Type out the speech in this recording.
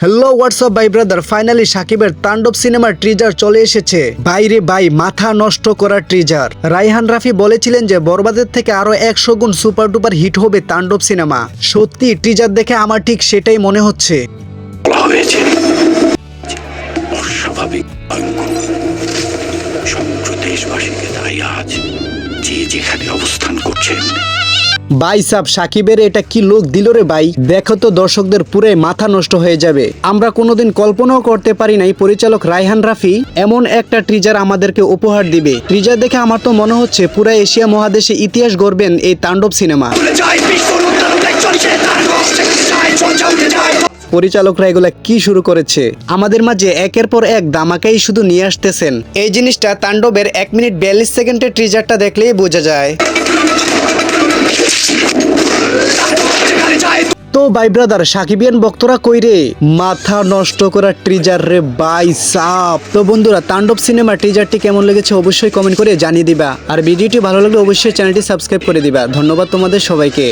Hello WhatsApp ভাই brother finally সাকিবের তাণ্ডব সিনেমার ট্রিজার চলে এসেছে। বাইরে বাই, মাথা নষ্ট করা ট্রিজার রাইহান রাফি বলেছিলেন যে, বরবাদের থেকে আরও একশো গুণ সুপার ডুপার হিট হবে তাণ্ডব সিনেমা সত্যি ট্রিজার দেখে আমার ঠিক সেটাই মনে হচ্ছে। দেশবাসীকে আজ যে যেখানে অবস্থান করছেন ভাই সাব, সাকিবের এটা কি লোক দিল রে ভাই? দেখো তো দর্শকদের পুরে মাথা নষ্ট হয়ে যাবে। আমরা কোনোদিন কল্পনাও করতে পারি নাই পরিচালক রায়হান রাফি এমন একটা ট্রিজার আমাদেরকে উপহার দিবে। ট্রিজার দেখে আমার তো মনে হচ্ছে পুরো এশিয়া মহাদেশে ইতিহাস গড়বেন এই তাণ্ডব সিনেমা পরিচালকরা এগুলা কি শুরু করেছে? আমাদের মাঝে একের পর এক দামাকাই শুধু নিয়ে আসতেছেন। এই জিনিসটা তাণ্ডবের এক মিনিট বিয়াল্লিশ সেকেন্ডের ট্রিজারটা দেখলেই বোঝা যায়। ভাই ব্রাদার সাকিবিয়ান বক্তরা কইরে মাথা নষ্ট করা ট্রিজার রে বাই সাপ। তো বন্ধুরা, তাণ্ডব সিনেমা ট্রিজারটি কেমন লেগেছে অবশ্যই কমেন্ট করে জানিয়ে দিবা। আর ভিডিওটি ভালো লাগলে অবশ্যই চ্যানেলটি সাবস্ক্রাইব করে দিবা। ধন্যবাদ তোমাদের সবাইকে।